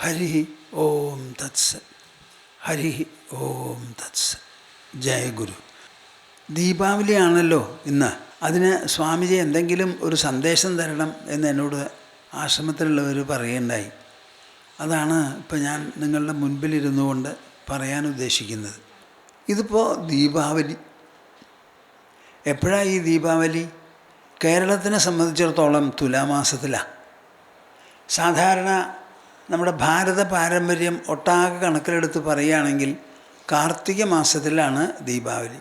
ഹരി ഓം തത്സ ഹരി ഓം തത്സ. ജയ ഗുരു. ദീപാവലിയാണല്ലോ ഇന്ന്. അതിന് സ്വാമിജി എന്തെങ്കിലും ഒരു സന്ദേശം തരണം എന്ന് എന്നോട് ആശ്രമത്തിലുള്ളവർ പറയുണ്ടായി അതാണ് ഇപ്പോൾ ഞാൻ നിങ്ങളുടെ മുൻപിലിരുന്നു കൊണ്ട് പറയാൻ ഉദ്ദേശിക്കുന്നത്. ഇതിപ്പോൾ ദീപാവലി. എപ്പോഴാണ് ഈ ദീപാവലി? കേരളത്തിനെ സംബന്ധിച്ചിടത്തോളം തുലാമാസത്തിലാണ് സാധാരണ നമ്മുടെ ഭാരത പാരമ്പര്യം ഒട്ടാകെ കണക്കിലെടുത്ത് പറയുകയാണെങ്കിൽ കാർത്തിക മാസത്തിലാണ് ദീപാവലി.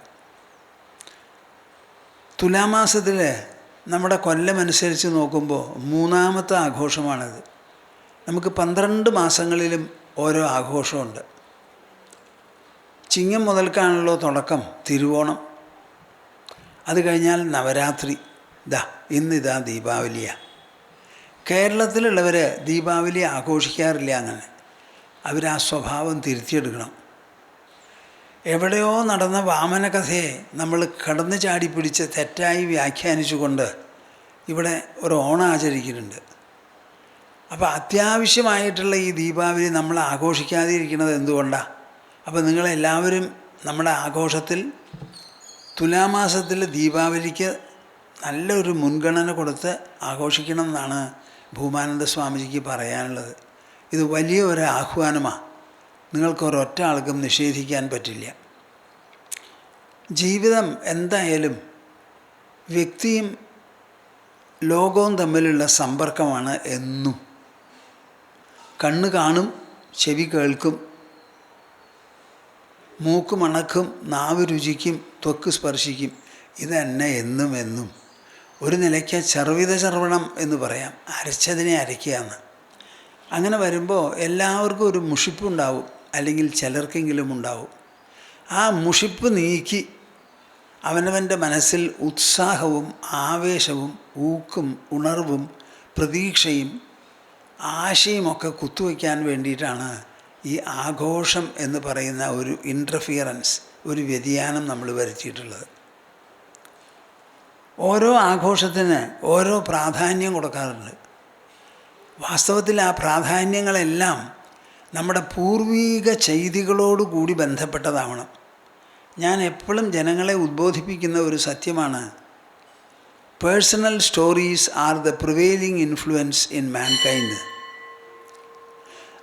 തുലാമാസത്തിൽ നമ്മുടെ കൊല്ലമനുസരിച്ച് നോക്കുമ്പോൾ മൂന്നാമത്തെ ആഘോഷമാണിത്. നമുക്ക് പന്ത്രണ്ട് മാസങ്ങളിലും ഓരോ ആഘോഷമുണ്ട്. ചിങ്ങം മുതൽക്കാണല്ലോ തുടക്കം തിരുവോണം. അത് കഴിഞ്ഞാൽ നവരാത്രി. ദാ ഇന്നിതാ ദീപാവലിയാണ് കേരളത്തിലുള്ളവർ ദീപാവലി ആഘോഷിക്കാറില്ല അങ്ങനെ അവർ ആ സ്വഭാവം തിരുത്തിയെടുക്കണം. എവിടെയോ നടന്ന വാമന കഥയെ നമ്മൾ കടന്നു ചാടി പിടിച്ച് തെറ്റായി വ്യാഖ്യാനിച്ചുകൊണ്ട് ഇവിടെ ഒരു ഓണം ആചരിക്കുന്നുണ്ട്. അപ്പോൾ അത്യാവശ്യമായിട്ടുള്ള ഈ ദീപാവലി നമ്മൾ ആഘോഷിക്കാതെ ഇരിക്കുന്നത് എന്തുകൊണ്ടാണ് അപ്പോൾ നിങ്ങളെല്ലാവരും നമ്മുടെ ആഘോഷത്തിൽ തുലാമാസത്തിൽ ദീപാവലിക്ക് നല്ലൊരു മുൻഗണന കൊടുത്ത് ആഘോഷിക്കണം എന്നാണ് ഭൂമാനന്ദ സ്വാമിജിക്ക് പറയാനുള്ളത്. ഇത് വലിയ ഒരു ആഹ്വാനമാണ് നിങ്ങൾക്ക് ഒരൊറ്റ ആൾക്കും നിഷേധിക്കാൻ പറ്റില്ല. ജീവിതം എന്തായാലും വ്യക്തിയും ലോകവും തമ്മിലുള്ള സമ്പർക്കമാണ് എന്നും. കണ്ണ് കാണും ചെവി കേൾക്കും മൂക്ക് മണക്കും നാവ് രുചിക്കും ത്വക്ക് സ്പർശിക്കും. ഇതന്നെ എന്നും എന്നും. ഒരു നിലയ്ക്ക് ചർവിത ചെറുവണം എന്ന് പറയാം. അരച്ചതിനെ അരയ്ക്കുക എന്ന്. അങ്ങനെ വരുമ്പോൾ എല്ലാവർക്കും ഒരു മുഷിപ്പുണ്ടാവും അല്ലെങ്കിൽ ചിലർക്കെങ്കിലും ഉണ്ടാവും. ആ മുഷിപ്പ് നീക്കി അവനവന്റെ മനസ്സിൽ ഉത്സാഹവും ആവേശവും ഊക്കും ഉണർവും പ്രതീക്ഷയും ആശയുമൊക്കെ കുത്തുവയ്ക്കാൻ വേണ്ടിയിട്ടാണ് ഈ ആഘോഷം എന്ന് പറയുന്ന ഒരു ഇന്റർഫിയറൻസ് ഒരു വ്യതിയാനം നമ്മൾ വരുത്തിയിട്ടുള്ളത്. ഓരോ ആഘോഷത്തിന് ഓരോ പ്രാധാന്യം കൊടുക്കാറുണ്ട്. വാസ്തവത്തിൽ ആ പ്രാധാന്യങ്ങളെല്ലാം നമ്മുടെ പൂർവീക ചെയ്തികളോടുകൂടി ബന്ധപ്പെട്ടതാവണം. ഞാൻ എപ്പോഴും ജനങ്ങളെ ഉദ്ബോധിപ്പിക്കുന്ന ഒരു സത്യമാണ് personal stories are the prevailing influence in mankind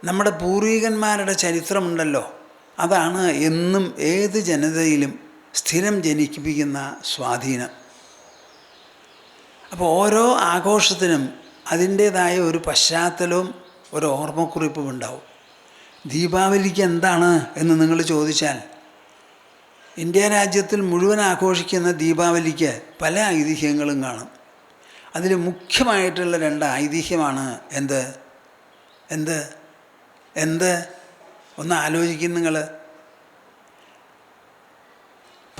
നമ്മുടെ പൂർവികന്മാരുടെ ചരിത്രമുണ്ടല്ലോ അതാണ് എന്നും ഏത് ജനതയിലും സ്ഥിരം ജനിപ്പിക്കുന്ന സ്വാധീനം. അപ്പോൾ ഓരോ ആഘോഷത്തിനും അതിന്റേതായ ഒരു പശ്ചാത്തലവും ഒരു ഓർമ്മക്കുറിപ്പും ഉണ്ടാവും. ദീപാവലിക്ക് എന്താണ് എന്ന് നിങ്ങൾ ചോദിച്ചാൽ ഇന്ത്യ രാജ്യത്തിൽ മുഴുവൻ ആഘോഷിക്കുന്ന ദീപാവലിക്ക് പല ഐതിഹ്യങ്ങളും കാണും. അതിൽ മുഖ്യമായിട്ടുള്ള രണ്ട് ഐതിഹ്യമാണ് എന്ത്? എന്ത്? എന്ത്? ഒന്ന് ആലോചിക്കും നിങ്ങൾ.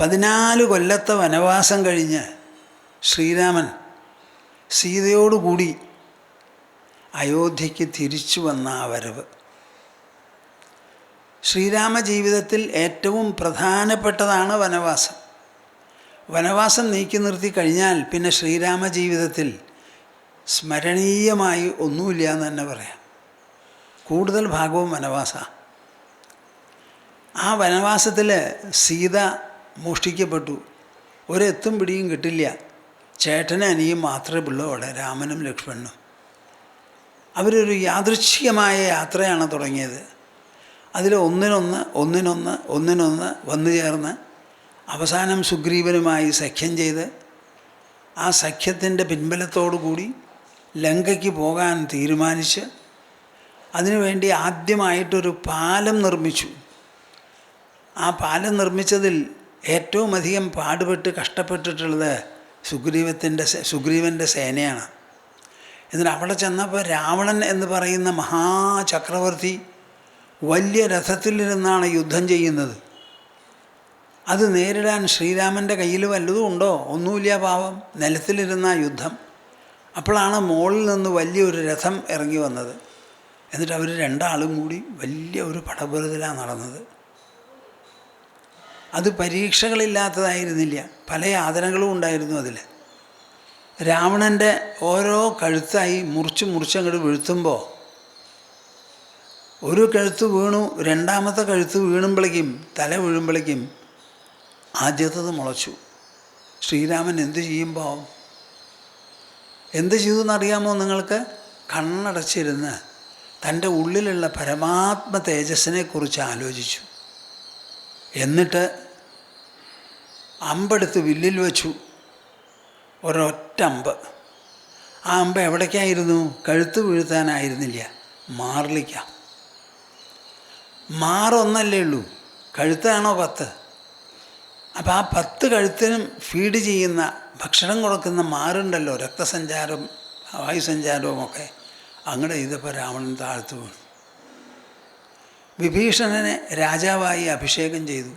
പതിനാല് കൊല്ലത്തെ വനവാസം കഴിഞ്ഞ് ശ്രീരാമൻ സീതയോടുകൂടി അയോധ്യയ്ക്ക് തിരിച്ചു വന്ന ആ വരവ്. ശ്രീരാമ ജീവിതത്തിൽ ഏറ്റവും പ്രധാനപ്പെട്ടതാണ് വനവാസം. വനവാസം നീക്കി നിർത്തി കഴിഞ്ഞാൽ പിന്നെ ശ്രീരാമ ജീവിതത്തിൽ സ്മരണീയമായി ഒന്നുമില്ല എന്ന് തന്നെ പറയാം. കൂടുതൽ ഭാഗവും വനവാസ. ആ വനവാസത്തിൽ സീത മോഷ്ടിക്കപ്പെട്ടു. ഒരെത്തും പിടിയും കിട്ടില്ല. ചേട്ടനും അനിയും മാത്രമേ ഉള്ളൂ അവിടെ രാമനും ലക്ഷ്മണനും. അവരൊരു യാദൃച്ഛികമായ യാത്രയാണ് തുടങ്ങിയത്. അതിൽ ഒന്നിനൊന്ന് ഒന്നിനൊന്ന് ഒന്നിനൊന്ന് വന്നു ചേർന്ന് അവസാനം സുഗ്രീവനുമായി സഖ്യം ചെയ്ത് ആ സഖ്യത്തിന്റെ കൂടി ലങ്കയ്ക്ക് പോകാൻ തീരുമാനിച്ച് അതിനുവേണ്ടി ആദ്യമായിട്ടൊരു പാലം നിർമ്മിച്ചു. ആ പാലം നിർമ്മിച്ചതിൽ ഏറ്റവും അധികം പാടുപെട്ട് കഷ്ടപ്പെട്ടിട്ടുള്ളത് സുഗ്രീവത്തിന്റെ സുഗ്രീവന്റെ സേനയാണ്. എന്നിട്ട് അവിടെ ചെന്നപ്പോൾ രാവണൻ എന്ന് പറയുന്ന മഹാചക്രവർത്തി വലിയ രഥത്തിലിരുന്നാണ് യുദ്ധം ചെയ്യുന്നത്. അത് നേരിടാൻ ശ്രീരാമന്റെ കയ്യിൽ വല്ലതും ഉണ്ടോ? ഒന്നുമില്ല പാവം. നിലത്തിലിരുന്ന യുദ്ധം. അപ്പോഴാണ് മോളിൽ നിന്ന് വലിയൊരു രഥം ഇറങ്ങി വന്നത്. എന്നിട്ട് അവർ രണ്ടാളും കൂടി വലിയ ഒരു പടപുരത്തിലാണ് നടന്നത്. അത് പരീക്ഷകളില്ലാത്തതായിരുന്നില്ല. പല യാതനകളും ഉണ്ടായിരുന്നു അതിൽ രാവണന്റെ ഓരോ കഴുത്തായി മുറിച്ച് മുറിച്ചങ്ങോട്ട് വീഴ്ത്തുമ്പോൾ ഒരു കഴുത്ത് വീണു രണ്ടാമത്തെ കഴുത്ത് വീണുമ്പോഴേക്കും തല വീഴുമ്പോഴേക്കും ആദ്യത്തത് മുളച്ചു. ശ്രീരാമൻ എന്ത് ചെയ്യുമ്പോൾ എന്ത് ചെയ്തു എന്നറിയാമോ നിങ്ങൾക്ക്? കണ്ണടച്ചിരുന്ന് തന്റെ ഉള്ളിലുള്ള പരമാത്മ തേജസ്സിനെക്കുറിച്ച് ആലോചിച്ചു. എന്നിട്ട് അമ്പെടുത്ത് വില്ലിൽ വെച്ചു. ഒരൊറ്റ അമ്പ്. ആ അമ്പ് എവിടേക്കായിരുന്നു? കഴുത്ത് വീഴ്ത്താനായിരുന്നില്ല. മാറിലിക്ക മാറൊന്നല്ലേ ഉള്ളൂ. കഴുത്താണോ പത്ത്? അപ്പോൾ ആ പത്ത് കഴുത്തിനും ഫീഡ് ചെയ്യുന്ന ഭക്ഷണം കൊടുക്കുന്ന മാറുണ്ടല്ലോ. രക്തസഞ്ചാരം വായുസഞ്ചാരവും ഒക്കെ. അങ്ങനെ ചെയ്തപ്പോൾ രാവണൻ താഴ്ത്തു വീണു. വിഭീഷണനെ രാജാവായി അഭിഷേകം ചെയ്തു.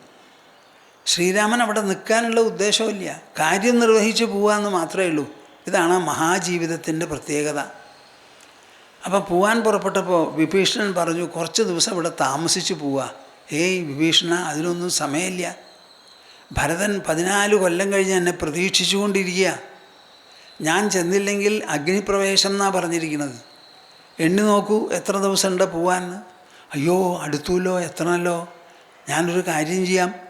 ശ്രീരാമൻ അവിടെ നിൽക്കാനുള്ള ഉദ്ദേശമില്ല കാര്യം നിർവഹിച്ച് പോകാമെന്ന് മാത്രമേ ഉള്ളൂ. ഇതാണ് മഹാജീവിതത്തിന്റെ പ്രത്യേകത. അപ്പോൾ പോവാൻ പുറപ്പെട്ടപ്പോൾ വിഭീഷണൻ പറഞ്ഞു കുറച്ച് ദിവസം ഇവിടെ താമസിച്ച് പോവുക. ഏയ് വിഭീഷണ അതിനൊന്നും സമയമില്ല. ഭരതൻ പതിനാല് കൊല്ലം കഴിഞ്ഞ് എന്നെ പ്രതീക്ഷിച്ചുകൊണ്ടിരിക്കുക ഞാൻ ചെന്നില്ലെങ്കിൽ അഗ്നിപ്രവേശം എന്നാണ് പറഞ്ഞിരിക്കുന്നത്. എണ്ണി നോക്കൂ എത്ര ദിവസമുണ്ട് പോവാൻ. അയ്യോ അടുത്തുല്ലോ എത്തണമല്ലോ ഞാനൊരു കാര്യം ചെയ്യാം.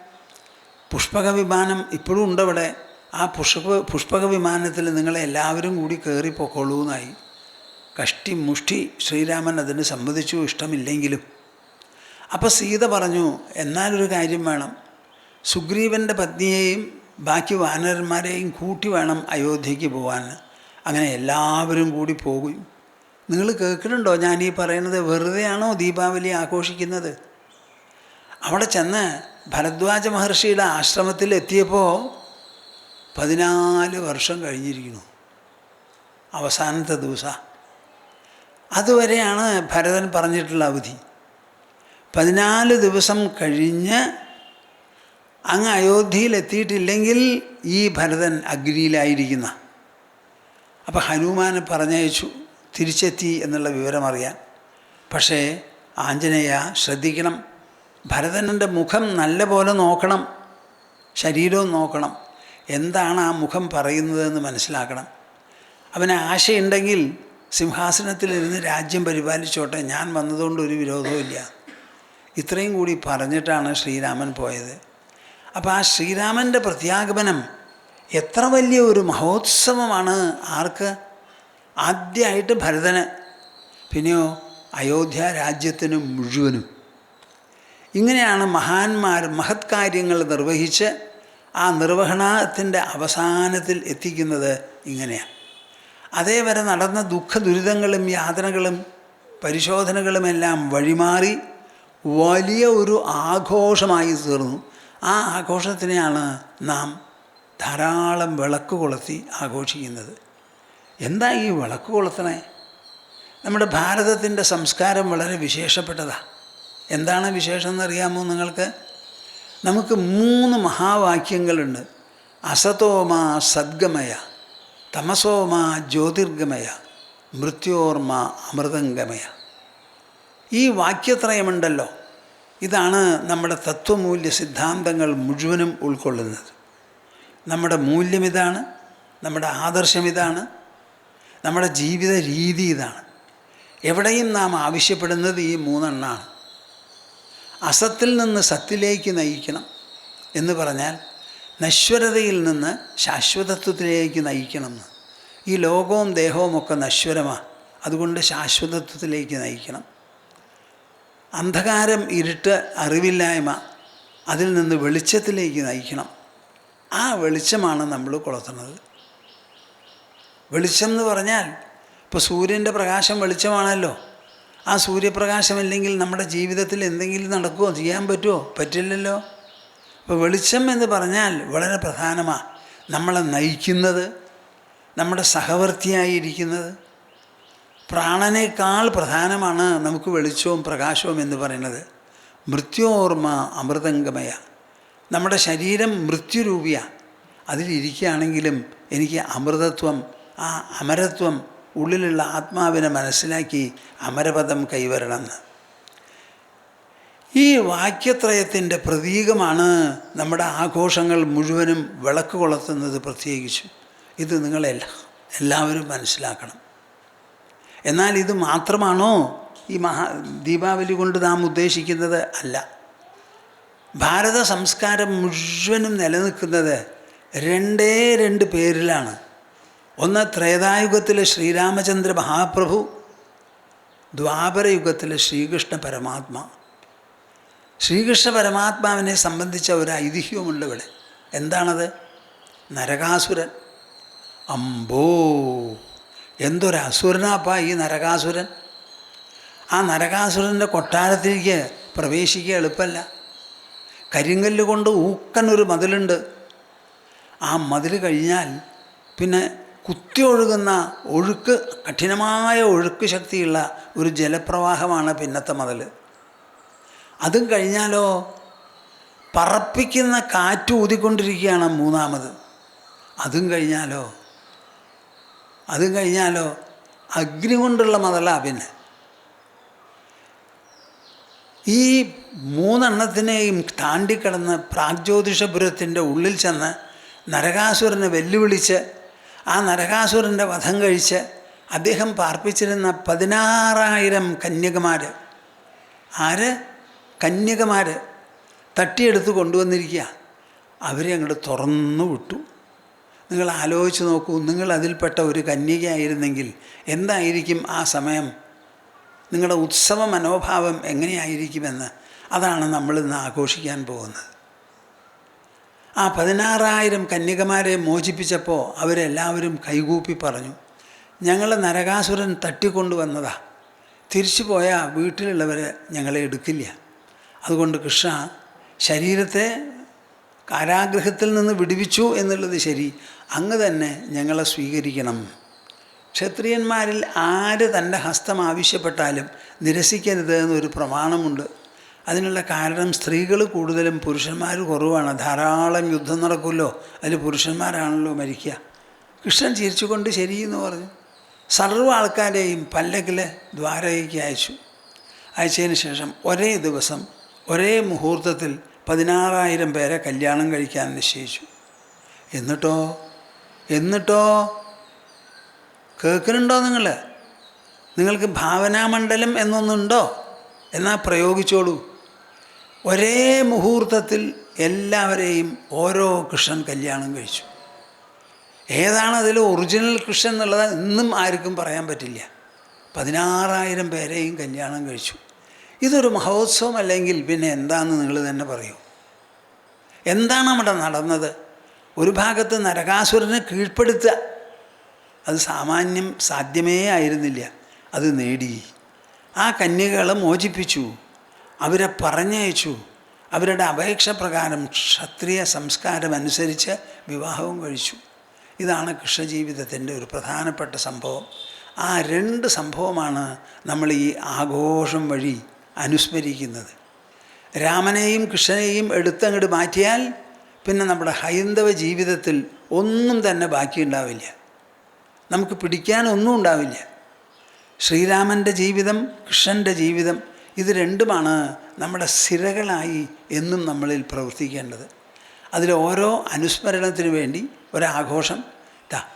പുഷ്പക വിമാനം ഇപ്പോഴും ഉണ്ടവിടെ. ആ പുഷ്പ പുഷ്പക വിമാനത്തിൽ നിങ്ങളെ എല്ലാവരും കൂടി കയറിപ്പോക്കോളൂ പൊക്കോളൂ എന്നായി. കഷ്ടി മുഷ്ടി ശ്രീരാമൻ അതിന് സമ്മതിച്ചു ഇഷ്ടമില്ലെങ്കിലും. അപ്പോൾ സീത പറഞ്ഞു എന്നാലൊരു കാര്യം വേണം. സുഗ്രീവന്റെ പത്നിയെയും ബാക്കി വാനരന്മാരെയും കൂട്ടി വേണം അയോധ്യയ്ക്ക് പോകാൻ അങ്ങനെ എല്ലാവരും കൂടി പോകും. നിങ്ങൾ കേൾക്കുന്നുണ്ടോ ഞാൻ ഈ പറയുന്നത്? വെറുതെയാണോ ദീപാവലി ആഘോഷിക്കുന്നത്? അവിടെ ചെന്ന് ഭരദ്വാജ മഹർഷിയുടെ ആശ്രമത്തിൽ എത്തിയപ്പോൾ പതിനാല് വർഷം കഴിഞ്ഞിരിക്കുന്നു. അവസാനത്തെ ദിവസം. അതുവരെയാണ് ഭരതൻ പറഞ്ഞിട്ടുള്ള അവധി. പതിനാല് ദിവസം കഴിഞ്ഞ് അങ്ങ് അയോധ്യയിലെത്തിയിട്ടില്ലെങ്കിൽ ഈ ഭരതൻ അഗ്നിയിലായിരിക്കുന്ന. അപ്പം ഹനുമാനെ പറഞ്ഞയച്ചു തിരിച്ചെത്തി എന്നുള്ള വിവരമറിയാൻ. പക്ഷേ ആഞ്ജനേയ ശ്രദ്ധിക്കണം. ഭരതന്റെ മുഖം നല്ല പോലെ നോക്കണം ശരീരവും നോക്കണം. എന്താണ് ആ മുഖം പറയുന്നതെന്ന് മനസ്സിലാക്കണം. അവന് ആശയുണ്ടെങ്കിൽ സിംഹാസനത്തിലിരുന്ന് രാജ്യം പരിപാലിച്ചോട്ടെ ഞാൻ വന്നതുകൊണ്ട് ഒരു വിരോധവും ഇല്ല. ഇത്രയും കൂടി പറഞ്ഞിട്ടാണ് ശ്രീരാമൻ പോയത്. അപ്പോൾ ആ ശ്രീരാമന്റെ പ്രത്യാഗമനം എത്ര വലിയ ഒരു മഹോത്സവമാണ്. ആർക്ക്? ആദ്യമായിട്ട് ഭരതന്. പിന്നെയോ അയോധ്യ രാജ്യത്തിന് മുഴുവനും. ഇങ്ങനെയാണ് മഹാന്മാർ മഹത് കാര്യങ്ങൾ നിർവഹിച്ച് ആ നിർവഹണത്തിന്റെ അവസാനത്തിൽ എത്തിക്കുന്നത് ഇങ്ങനെയാണ്. അതേവരെ നടന്ന ദുഃഖ ദുരിതങ്ങളും യാതനകളും പരിശോധനകളുമെല്ലാം വഴിമാറി വലിയ ഒരു ആഘോഷമായി തീർന്നു. ആ ആഘോഷത്തിനെയാണ് നാം ധാരാളം വിളക്ക് കൊളുത്തി ആഘോഷിക്കുന്നത്. എന്താ ഈ വിളക്ക് കൊളുത്തണേ? നമ്മുടെ ഭാരതത്തിന്റെ സംസ്കാരം വളരെ വിശേഷപ്പെട്ടതാണ് എന്താണ് വിശേഷം എന്നറിയാമോ നിങ്ങൾക്ക്? നമുക്ക് മൂന്ന് മഹാവാക്യങ്ങളുണ്ട്. അസതോമാ സദ്ഗമയ തമസോമാ ജ്യോതിർഗമയ മൃത്യോർമ അമൃതംഗമയ. ഈ വാക്യത്രയമുണ്ടല്ലോ. ഇതാണ് നമ്മുടെ തത്വമൂല്യ സിദ്ധാന്തങ്ങൾ മുഴുവനും ഉൾക്കൊള്ളുന്നത്. നമ്മുടെ മൂല്യം ഇതാണ് നമ്മുടെ ആദർശം ഇതാണ് നമ്മുടെ ജീവിത രീതി ഇതാണ്. എവിടെയും നാം ആവശ്യപ്പെടുന്നത് ഈ മൂന്നെണ്ണാണ്. അസത്തിൽ നിന്ന് സത്തിലേക്ക് നയിക്കണം എന്ന് പറഞ്ഞാൽ നശ്വരതയിൽ നിന്ന് ശാശ്വതത്വത്തിലേക്ക് നയിക്കണം. എന്ന് ഈ ലോകവും ദേഹവും ഒക്കെ നശ്വരമാണ് അതുകൊണ്ട് ശാശ്വതത്വത്തിലേക്ക് നയിക്കണം. അന്ധകാരം ഇരുട്ട് അറിവില്ലായ്മ അതിൽ നിന്ന് വെളിച്ചത്തിലേക്ക് നയിക്കണം. ആ വെളിച്ചമാണ് നമ്മൾ കൊളുത്തുന്നത്. വെളിച്ചം എന്ന് പറഞ്ഞാൽ ഇപ്പോൾ സൂര്യന്റെ പ്രകാശം വെളിച്ചമാണല്ലോ. ആ സൂര്യപ്രകാശമില്ലെങ്കിൽ നമ്മുടെ ജീവിതത്തിൽ എന്തെങ്കിലും നടക്കുമോ ചെയ്യാൻ പറ്റുമോ പറ്റില്ലല്ലോ. അപ്പോൾ വെളിച്ചം എന്ന് പറഞ്ഞാൽ വളരെ പ്രധാനമാണ് നമ്മളെ നയിക്കുന്നത് നമ്മുടെ സഹവർത്തിയായിരിക്കുന്നത് പ്രാണനേക്കാൾ പ്രധാനമാണ് നമുക്ക് വെളിച്ചവും പ്രകാശവും എന്ന് പറയുന്നത്. മൃത്യോർമ്മ അമൃതംഗമയ. നമ്മുടെ ശരീരം മൃത്യുരൂപിയാണ് അതിലിരിക്കുകയാണെങ്കിലും എനിക്ക് അമൃതത്വം ആ അമരത്വം ഉള്ളിലുള്ള ആത്മാവിനെ മനസ്സിലാക്കി അമരപദം കൈവരണമെന്ന്. ഈ വാക്യത്രയത്തിന്റെ പ്രതീകമാണ് നമ്മുടെ ആഘോഷങ്ങൾ മുഴുവനും വിളക്ക് കൊളുത്തുന്നത് പ്രത്യേകിച്ച്. ഇത് നിങ്ങളെല്ലാം എല്ലാവരും മനസ്സിലാക്കണം. എന്നാൽ ഇത് മാത്രമാണോ ഈ മഹാ ദീപാവലി കൊണ്ട് നാം ഉദ്ദേശിക്കുന്നത്? അല്ല. ഭാരത സംസ്കാരം മുഴുവനും നിലനിൽക്കുന്നത് രണ്ടേ രണ്ട് പേരിലാണ്. ഒന്ന് ത്രേതായുഗത്തിലെ ശ്രീരാമചന്ദ്ര മഹാപ്രഭു ദ്വാപരയുഗത്തിലെ ശ്രീകൃഷ്ണ പരമാത്മാ. ശ്രീകൃഷ്ണ പരമാത്മാവിനെ സംബന്ധിച്ച ഒരു ഐതിഹ്യമുണ്ട് ഇവിടെ. എന്താണത്? നരകാസുരൻ. അമ്പോ എന്തൊരു അസുരനാപ്പാ ഈ നരകാസുരൻ. ആ നരകാസുരന്റെ കൊട്ടാരത്തിലേക്ക് പ്രവേശിക്കുക എളുപ്പമല്ല. കരിങ്കല്ല് കൊണ്ട് ഊക്കൻ ഒരു മതിലുണ്ട്. ആ മതിൽ കഴിഞ്ഞാൽ പിന്നെ കുത്തി ഒഴുകുന്ന ഒഴുക്ക് കഠിനമായ ഒഴുക്ക് ശക്തിയുള്ള ഒരു ജലപ്രവാഹമാണ് പിന്നത്തെ മതൽ അതും കഴിഞ്ഞാലോ പറപ്പിക്കുന്ന കാറ്റ് ഊതിക്കൊണ്ടിരിക്കുകയാണ് മൂന്നാമത്. അതും കഴിഞ്ഞാലോ അതും കഴിഞ്ഞാലോ അഗ്നി കൊണ്ടുള്ള മതല പിന്നെ. ഈ മൂന്നെണ്ണത്തിനെയും താണ്ടിക്കടന്ന് പ്രാഗ്ജ്യോതിഷപുരത്തിന്റെ ഉള്ളിൽ ചെന്ന് നരകാസുരനെ വെല്ലുവിളിച്ച് ആ നരകാസുരന്റെ വധം കഴിച്ച് അദ്ദേഹം പാർപ്പിച്ചിരുന്ന പതിനാറായിരം കന്യകമാർ ആര്? കന്യകമാർ തട്ടിയെടുത്ത് കൊണ്ടുവന്നിരിക്കുക അവരെ അങ്ങോട്ട് തുറന്നു വിട്ടു. നിങ്ങൾ ആലോചിച്ച് നോക്കൂ നിങ്ങൾ അതിൽപ്പെട്ട ഒരു കന്യകയായിരുന്നെങ്കിൽ എന്തായിരിക്കും ആ സമയം? നിങ്ങളുടെ ഉത്സവ മനോഭാവം എങ്ങനെയായിരിക്കുമെന്ന്. അതാണ് നമ്മൾ ഇന്ന് ആഘോഷിക്കാൻ പോകുന്നത്. ആ പതിനാറായിരം കന്യകമാരെ മോചിപ്പിച്ചപ്പോൾ അവരെല്ലാവരും കൈകൂപ്പി പറഞ്ഞു ഞങ്ങൾ നരകാസുരൻ തട്ടിക്കൊണ്ടുവന്നതാ. തിരിച്ചു പോയാൽ വീട്ടിലുള്ളവർ ഞങ്ങളെ എടുക്കില്ല. അതുകൊണ്ട് കൃഷ്ണ ശരീരത്തെ കാരാഗ്രഹത്തിൽ നിന്ന് വിടുവിച്ചു എന്നുള്ളത് ശരി. അങ്ങ് തന്നെ ഞങ്ങളെ സ്വീകരിക്കണം. ക്ഷത്രിയന്മാരിൽ ആര് തന്റെ ഹസ്തം ആവശ്യപ്പെട്ടാലും നിരസിക്കരുത് എന്നൊരു പ്രമാണമുണ്ട്. അതിനുള്ള കാരണം സ്ത്രീകൾ കൂടുതലും പുരുഷന്മാർ കുറവാണ്. ധാരാളം യുദ്ധം നടക്കുമല്ലോ. അതിൽ പുരുഷന്മാരാണല്ലോ മരിക്കുക. കൃഷ്ണൻ ചിരിച്ചുകൊണ്ട് ശരിയെന്ന് പറഞ്ഞു. സർവ ആൾക്കാരെയും പല്ലക്കിൽ ദ്വാരകയ്ക്ക് അയച്ചു. അയച്ചതിന് ശേഷം ഒരേ ദിവസം ഒരേ മുഹൂർത്തത്തിൽ പതിനാറായിരം പേരെ കല്യാണം കഴിക്കാൻ നിശ്ചയിച്ചു. എന്നിട്ടോ? എന്നിട്ടോ? കേൾക്കുന്നുണ്ടോ നിങ്ങൾ നിങ്ങൾക്ക് ഭാവനാമണ്ഡലം എന്നൊന്നുണ്ടോ? എന്നാൽ പ്രയോഗിച്ചോളൂ. ഒരേ മുഹൂർത്തത്തിൽ എല്ലാവരെയും ഓരോ കൃഷ്ണൻ കല്യാണം കഴിച്ചു. ഏതാണ് അതിൽ ഒറിജിനൽ കൃഷ്ണൻ എന്നുള്ളത് ഇന്നും ആർക്കും പറയാൻ പറ്റില്ല. പതിനാറായിരം പേരെയും കല്യാണം കഴിച്ചു. ഇതൊരു മഹോത്സവം അല്ലെങ്കിൽ പിന്നെ എന്താണെന്ന് നിങ്ങൾ തന്നെ പറയൂ. എന്താണ് അവിടെ നടന്നത്? ഒരു ഭാഗത്ത് നരകാസുരനെ കീഴ്പ്പെടുത്തുക. അത് സാമാന്യം സാധ്യമേ ആയിരുന്നില്ല. അത് നേടി. ആ കന്യകളെ മോചിപ്പിച്ചു. അവരെ പറഞ്ഞയച്ചു. അവരുടെ അപേക്ഷ പ്രകാരം ക്ഷത്രിയ സംസ്കാരം അനുസരിച്ച് വിവാഹവും കഴിച്ചു. ഇതാണ് കൃഷ്ണജീവിതത്തിന്റെ ഒരു പ്രധാനപ്പെട്ട സംഭവം. ആ രണ്ട് സംഭവമാണ് നമ്മൾ ഈ ആഘോഷം വഴി അനുസ്മരിക്കുന്നത്. രാമനെയും കൃഷ്ണനെയും എടുത്തങ്ങോട്ട് മാറ്റിയാൽ പിന്നെ നമ്മുടെ ഹൈന്ദവ ജീവിതത്തിൽ ഒന്നും തന്നെ ബാക്കിയുണ്ടാവില്ല നമുക്ക് പിടിക്കാനൊന്നും ഉണ്ടാവില്ല. ശ്രീരാമന്റെ ജീവിതം കൃഷ്ണന്റെ ജീവിതം ഇത് രണ്ടുമാണ് നമ്മുടെ സിരകളായി എന്നും നമ്മളിൽ പ്രവർത്തിക്കേണ്ടത്. അതിൽ ഓരോ അനുസ്മരണത്തിന് വേണ്ടി ഒരാഘോഷം.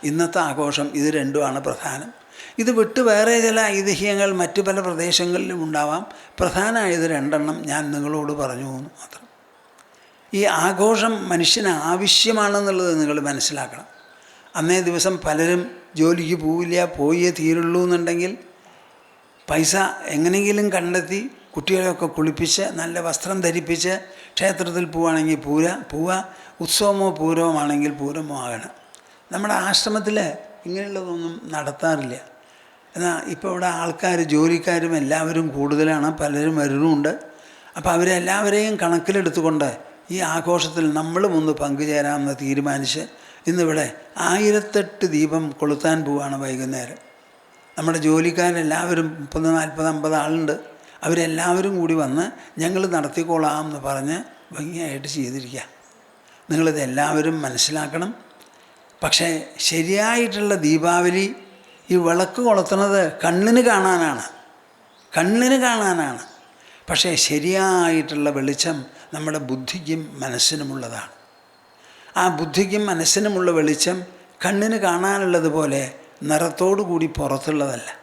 ഇന്നത്തെ ആഘോഷം ഇത് രണ്ടുമാണ് പ്രധാനം. ഇത് വിട്ട് വേറെ ചില ഐതിഹ്യങ്ങൾ മറ്റു പല പ്രദേശങ്ങളിലും ഉണ്ടാവാം. പ്രധാനമായത് രണ്ടെണ്ണം ഞാൻ നിങ്ങളോട് പറഞ്ഞു എന്ന് മാത്രം. ഈ ആഘോഷം മനുഷ്യന് ആവശ്യമാണെന്നുള്ളത് നിങ്ങൾ മനസ്സിലാക്കണം. അന്നേ ദിവസം പലരും ജോലിക്ക് പോവില്ല പോയേ തീരുള്ളൂ എന്നുണ്ടെങ്കിൽ പൈസ എങ്ങനെയെങ്കിലും കണ്ടെത്തി കുട്ടികളെയൊക്കെ കുളിപ്പിച്ച് നല്ല വസ്ത്രം ധരിപ്പിച്ച് ക്ഷേത്രത്തിൽ പോവുകയാണെങ്കിൽ പൂര പൂവ ഉത്സവമോ പൂരവുമാണെങ്കിൽ പൂരമോ ആകണം. നമ്മുടെ ആശ്രമത്തിൽ ഇങ്ങനെയുള്ളതൊന്നും നടത്താറില്ല. എന്നാൽ ഇപ്പോൾ ഇവിടെ ആൾക്കാർ ജോലിക്കാരും എല്ലാവരും കൂടുതലാണ് പലരും വരുന്നുമുണ്ട് അപ്പോൾ അവരെല്ലാവരെയും കണക്കിലെടുത്തുകൊണ്ട് ഈ ആഘോഷത്തിൽ നമ്മളും ഒന്ന് പങ്കുചേരാമെന്ന് തീരുമാനിച്ച് ഇന്നിവിടെ ആയിരത്തെട്ട് ദീപം കൊളുത്താൻ പോവുകയാണ് വൈകുന്നേരം. നമ്മുടെ ജോലിക്കാരെല്ലാവരും മുപ്പത് നാൽപ്പത് അമ്പത് ആളുണ്ട്. അവരെല്ലാവരും കൂടി വന്ന് ഞങ്ങൾ നടത്തിക്കോളാം എന്ന് പറഞ്ഞ് ഭംഗിയായിട്ട് ചെയ്തിരിക്കുക നിങ്ങളിത് എല്ലാവരും മനസ്സിലാക്കണം. പക്ഷേ ശരിയായിട്ടുള്ള ദീപാവലി ഈ വിളക്ക് കൊളുത്തുന്നത് കണ്ണിന് കാണാനാണ്. കണ്ണിന് കാണാനാണ്. പക്ഷേ ശരിയായിട്ടുള്ള വെളിച്ചം നമ്മുടെ ബുദ്ധിക്കും മനസ്സിനുമുള്ളതാണ്. ആ ബുദ്ധിക്കും മനസ്സിനുമുള്ള വെളിച്ചം കണ്ണിന് കാണാനുള്ളതുപോലെ കൂടി പുറത്തുള്ളതല്ല.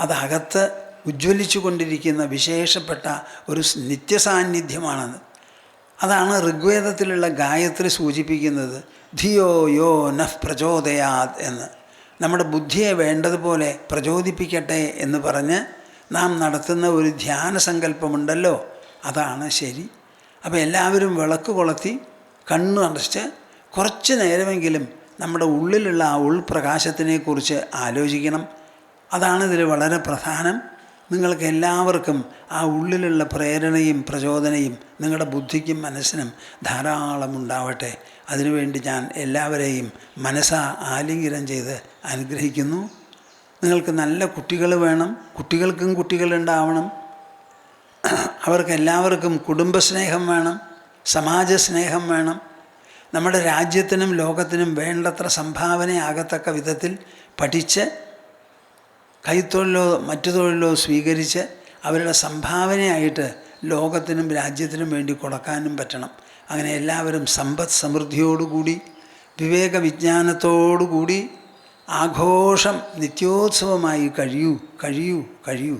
അതകത്ത് ഉജ്ജ്വലിച്ചു കൊണ്ടിരിക്കുന്ന വിശേഷപ്പെട്ട ഒരു നിത്യസാന്നിധ്യമാണത്. അതാണ് ഋഗ്വേദത്തിലുള്ള ഗായത്രി സൂചിപ്പിക്കുന്നത് ധിയോ യോ നഫ് പ്രചോദയാത് എന്ന്. നമ്മുടെ ബുദ്ധിയെ വേണ്ടതുപോലെ പ്രചോദിപ്പിക്കട്ടെ എന്ന് പറഞ്ഞ് നാം നടത്തുന്ന ഒരു ധ്യാന സങ്കല്പമുണ്ടല്ലോ അതാണ് ശരി. അപ്പോൾ എല്ലാവരും വിളക്ക് കൊളുത്തി കണ്ണു അടച്ച് കുറച്ച് നേരമെങ്കിലും നമ്മുടെ ഉള്ളിലുള്ള ആ ഉൾപ്രകാശത്തിനെക്കുറിച്ച് ആലോചിക്കണം. അതാണ് ഇതിൽ വളരെ പ്രധാനം. നിങ്ങൾക്ക് എല്ലാവർക്കും ആ ഉള്ളിലുള്ള പ്രേരണയും പ്രചോദനയും നിങ്ങളുടെ ബുദ്ധിക്കും മനസ്സിനും ധാരാളം ഉണ്ടാവട്ടെ. അതിനുവേണ്ടി ഞാൻ എല്ലാവരെയും മനസ്സാ ആലിംഗനം ചെയ്ത് അനുഗ്രഹിക്കുന്നു. നിങ്ങൾക്ക് നല്ല കുട്ടികൾ വേണം. കുട്ടികൾക്കും കുട്ടികളുണ്ടാവണം അവർക്കെല്ലാവർക്കും കുടുംബസ്നേഹം വേണം. സമാജസ്നേഹം വേണം. നമ്മുടെ രാജ്യത്തിനും ലോകത്തിനും വേണ്ടത്ര സംഭാവനയാകത്തക്ക വിധത്തിൽ പഠിച്ച് കൈത്തൊഴിലോ മറ്റു തൊഴിലോ സ്വീകരിച്ച് അവരുടെ സംഭാവനയായിട്ട് ലോകത്തിനും രാജ്യത്തിനും വേണ്ടി കൊടുക്കാനും പറ്റണം. അങ്ങനെ എല്ലാവരും സമ്പദ് സമൃദ്ധിയോടുകൂടി വിവേക വിജ്ഞാനത്തോടുകൂടി ആഘോഷം നിത്യോത്സവമായി കഴിയൂ കഴിയൂ കഴിയൂ.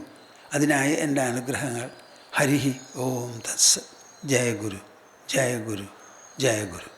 അതിനായി എന്റെ അനുഗ്രഹങ്ങൾ. ഹരിഹി ഓം തത്സ്. ജയ ഗുരു ജയ ഗുരു ജയ ഗുരു